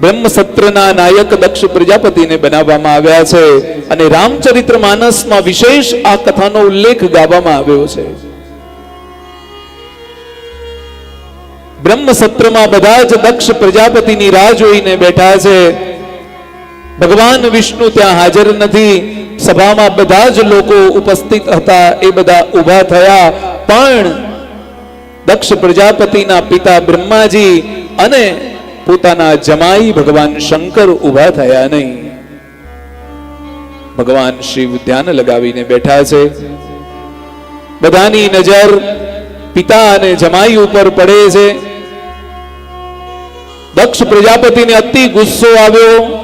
બ્રહ્મ સત્રના નાયક દક્ષ પ્રજાપતિને બનાવવામાં આવ્યા છે અને રામચરિત્ર માનસમાં વિશેષ આ કથાનો ઉલ્લેખ ગાવામાં આવ્યો છે. બ્રહ્મસત્રમાં બધા જ દક્ષ પ્રજાપતિની રાહ જોઈને બેઠા છે. ભગવાન વિષ્ણુ ત્યાં હાજર નથી. સભામાં બધા જ લોકો ઉપસ્થિત હતા, એ બધા ઊભા થયા. પણ દક્ષ પ્રજાપતિના પિતા બ્રહ્માજી અને પોતાના જમાઈ ભગવાન શંકર ઊભા થયા નહીં. ભગવાન શિવ ધ્યાન લગાવીને બેઠા છે. બધાની નજર પિતા અને જમાઈ ઉપર પડે છે. દક્ષ પ્રજાપતિને અતિ ગુસ્સો આવ્યો.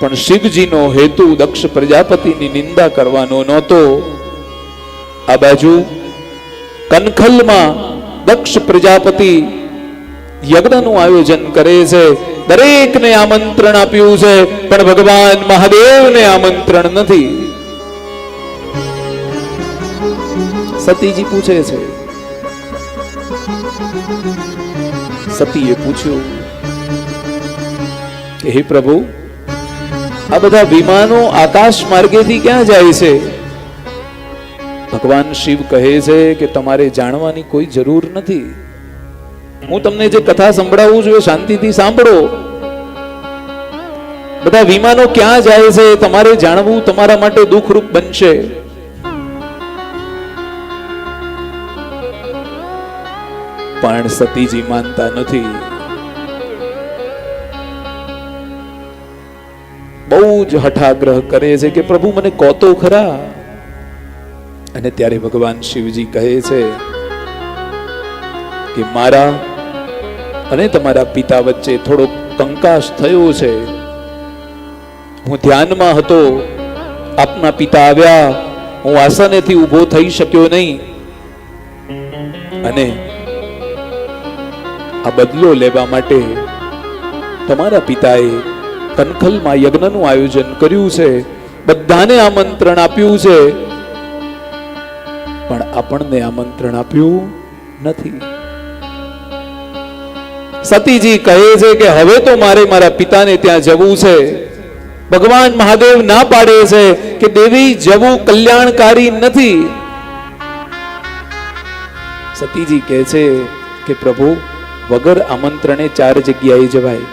પણ શિવજીનો હેતુ દક્ષ પ્રજાપતિની નિંદા કરવાનો નહોતો. આ બાજુ કનખલમાં દક્ષ પ્રજાપતિ યજ્ઞનું આયોજન કરે છે. દરેકને આમંત્રણ આપ્યું છે, પણ ભગવાન મહાદેવને આમંત્રણ નથી. સતીજી પૂછે છે. સતીએ પૂછ્યું કે, હે પ્રભુ, આ બધા વિમાનો આકાશ માર્ગેથી ક્યાં જાય છે? ભગવાન શિવ કહે છે કે, તમારે જાણવાની કોઈ જરૂર નથી. હું તમને જે કથા સંભળાવું છું એ શાંતિથી સાંભળો. બધા વિમાનો ક્યાં જાય છે તમારે જાણવું તમારા માટે દુઃખરૂપ બનશે. પણ સતીજી માનતા નથી. બહુ જ હઠાગ્રહ કરે છે કે પ્રભુ મને કહો તો ખરા. અને ત્યારે ભગવાન શિવજી કહે છે કે મારા અને તમારા પિતા વચ્ચે થોડો કંકાશ થયો છે. હું ધ્યાનમાં હતો. આપના પિતા આવ્યા. હું આસનેથી ઊભો થઈ શક્યો નહીં. અને આ બદલો લેવા માટે તમારા પિતાએ કનખલમાં યજ્ઞનું આયોજન કર્યું છે. બધાને આમંત્રણ આપ્યું છે. પણ આપણને આમંત્રણ આપ્યું નથી. સતીજી કહે છે કે હવે તો મારે મારા પિતાને ત્યાં જવું છે. ભગવાન મહાદેવ ના પાડે છે કે દેવી જવું કલ્યાણકારી નથી. સતીજી કહે છે કે પ્રભુ, વગર આમંત્રણે ચાર જગ્યાએ જવાય.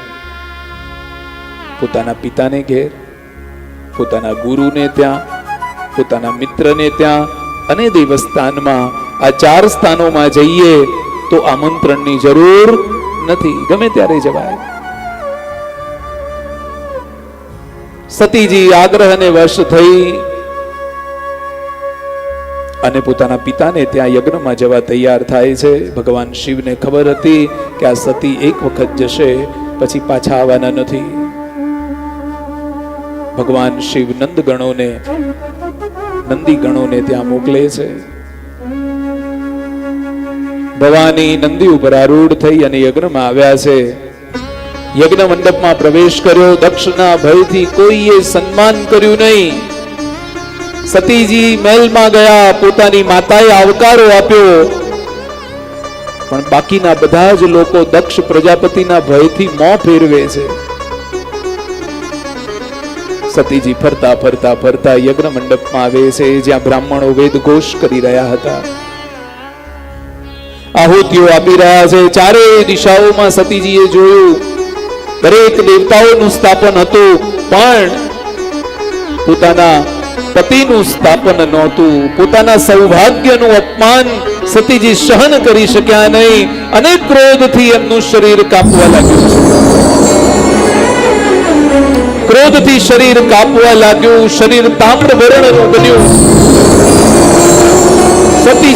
પોતાના પિતાને ઘેર, પોતાના ગુરુને ત્યાં, પોતાના મિત્રને ત્યાં અને દેવસ્થાનમાં આ ચાર સ્થાનોમાં જઈએ તો આમંત્રણની જરૂર નથી. ગમે ત્યારે જવાય. સતીજી આગ્રહને વશ થઈ અને પોતાના પિતાને ત્યાં યજ્ઞમાં જવા તૈયાર થાય છે. ભગવાન શિવને ખબર હતી કે આ સતી એક વખત જશે, પછી પાછા આવવાના નથી. ભગવાન શિવ નંદ ગણોને નંદી ગણોને ત્યાં મોકલે છે. ભવાની નંદી ઉપર આરૂઢ થઈ અને યજ્ઞમાં આવ્યા છે. યજ્ઞ મંડપમાં પ્રવેશ કર્યો. દક્ષના ભયથી કોઈએ સન્માન કર્યું નહીં. સતીજી મહેલમાં ગયા. પોતાની માતાએ આવકારો આપ્યો. પણ બાકીના બધા જ લોકો દક્ષ પ્રજાપતિના ભયથી મોં ફેરવે છે. સતીજી ફરતા ફરતા ફરતા યજ્ઞ મંડપમાં આવે છે. જ્યાં બ્રાહ્મણો વેદ ઘોષ કરી રહ્યા હતા. આહુતિઓ આપી રહ્યા છે. ચારેય દિશાઓમાં સતીજીએ જોયું. દરેક દેવતાઓનું સ્થાપન હતું, પણ પોતાના પતિનું સ્થાપન નહોતું. પોતાના સૌભાગ્યનું અપમાન સતીજી સહન કરી શક્યા નહીં. અને ક્રોધથી એમનું શરીર કાપવા લાગ્યું. ક્રોધથી શરીર કાપવા લાગ્યું. શરીર તામ્ર વર્ણનું બન્યું.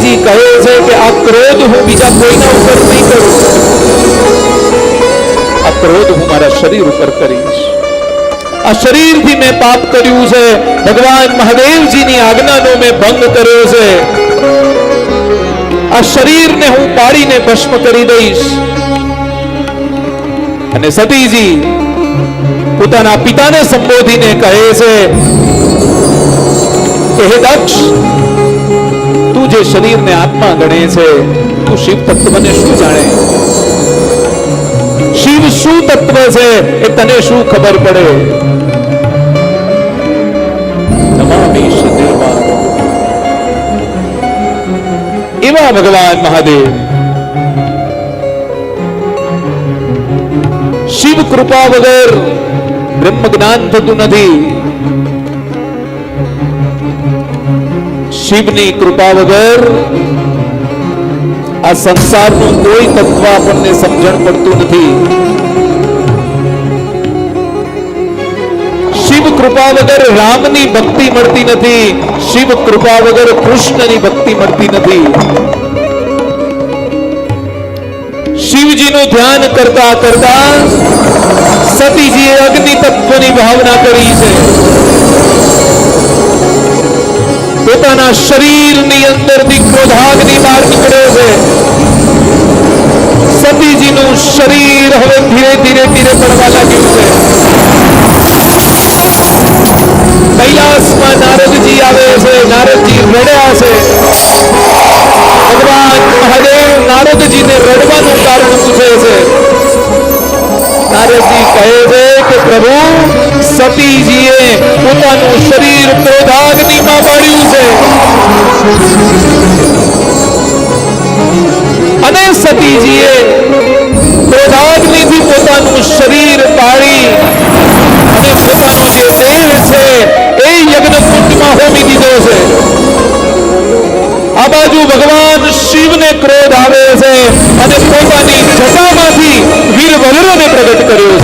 સતીજી કહે છે કે આ ક્રોધ હું બીજા કોઈના ઉપર નહીં કરું. આ ક્રોધ હું મારા શરીર ઉપર કરીશ. આ શરીરથી મેં પાપ કર્યું છે. ભગવાન મહાદેવજીની આજ્ઞાનો મેં ભંગ કર્યો છે. આ શરીરને હું પાડીને ભસ્મ કરી દઈશ. અને સતીજી પોતાના પિતાને સંબોધીને કહે છે, કે હે દક્ષ તું જે શરીરને આત્મા ગણે છે, તું શિવ તત્વને શું જાણે? શિવ શું તત્વ છે એ તને શું ખબર પડે? એવા ભગવાન મહાદેવ. શિવ કૃપા વગર બ્રહ્મ જ્ઞાન થતું નથી. શિવની કૃપા વગર આ સંસારનું કોઈ તત્વ આપણને સમજણ પડતું નથી. શિવ કૃપા વગર રામની ભક્તિ મળતી નથી. શિવ કૃપા વગર કૃષ્ણની ભક્તિ મળતી નથી. શિવજીનું ધ્યાન કરતા કરતા સતીજીએ અગ્નિ તત્વની ભાવના કરી છે. પોતાના શરીરની અંદરથી ક્રોધાગ્નિ બહાર નીકળે છે સતીજીનું શરીર હવે ધીરે ધીરે ધીરે પડવા લાગ્યું છે કૈલાસમાં નારદજી આવે છે નારદજી રડ્યા છે ભગવાન મહાદેવ નારદજીને રડવાનું કારણ પૂછે છે નારદજી કહે છે કે પ્રભુ સતીજીએ પોતાનું શરીર ક્રોધાગ્નિમાં બાળ્યું છે. અને સતીજીએ ક્રોધાગ્નિથી પોતાનું શરીર બાળી અને પોતાનો જે દેહ છે, એ યજ્ઞકુંડમાં હોમી દીધો છે. આ બાજુ ભગવાન શિવને ક્રોધ આવે છે અને પોતાની જટામાંથી વીરભદ્રને પ્રગટ કર્યો છે.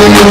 you.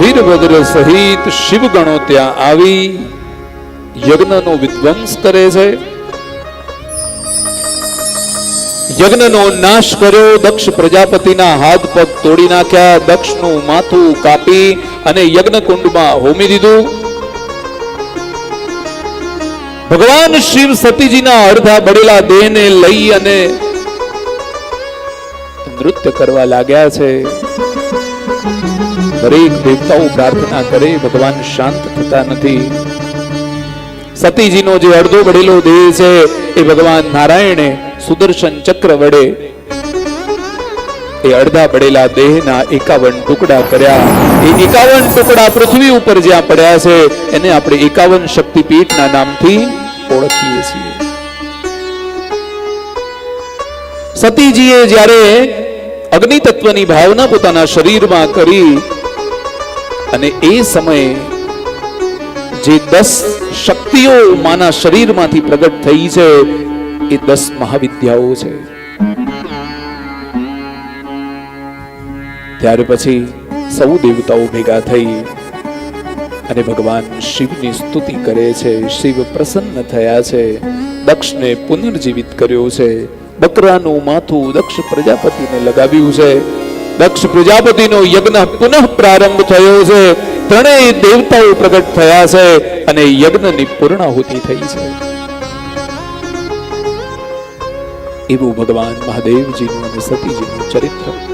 વીરભદ્ર સહિત શિવગણો ત્યાં આવી યજ્ઞનો વિધ્વંસ કરે છે. યજ્ઞનો નાશ કર્યો, દક્ષ પ્રજાપતિના હાથ પગ તોડી નાખ્યા, દક્ષનું માથું કાપી અને યજ્ઞ કુંડમાં હોમી દીધું. ભગવાન શિવ સતીજીના અડધા બળેલા દેહને લઈ અને નૃત્ય કરવા લાગ્યા છે. દરેક દેવતાઓ પ્રાર્થના કરે, ભગવાન શાંત થતા નથી. સતીજીનો જે અડધો બળેલો દેહ છે, એ ભગવાન નારાયણે સુદર્શન ચક્ર વડે એ અડધા પડેલા દેહના એકાવન ટુકડા કર્યા. એ એકાવન ટુકડા પૃથ્વી ઉપર જ્યાં પડ્યા છે, એને આપણે એકાવન શક્તિપીઠના નામથી ઓળખીએ છીએ. સતીજીએ જ્યારે અગ્નિ તત્વની ભાવના પોતાના શરીરમાં કરી અને એ સમયે જે દસ શક્તિઓ માના શરીરમાંથી પ્રગટ થઈ છે, એ દસ મહાવિદ્યાઓ છે. ત્યાર પછી સૌ દેવતાઓ ભેગા થઈ અને ભગવાન શિવની સ્તુતિ કરે છે, શિવ પ્રસન્ન થયા છે, દક્ષને પુનર્જીવિત કર્યો છે. બકરાનું માથું દક્ષ પ્રજાપતિને લગાવ્યું છે. દક્ષ પ્રજાપતિનો યજ્ઞ પુનઃ પ્રારંભ થયો છે. ત્રણેય દેવતાઓ પ્રગટ થયા છે અને યજ્ઞની પૂર્ણાહુતિ થઈ છે. એવું ભગવાન મહાદેવજીનું અને સતીજીનું ચરિત્ર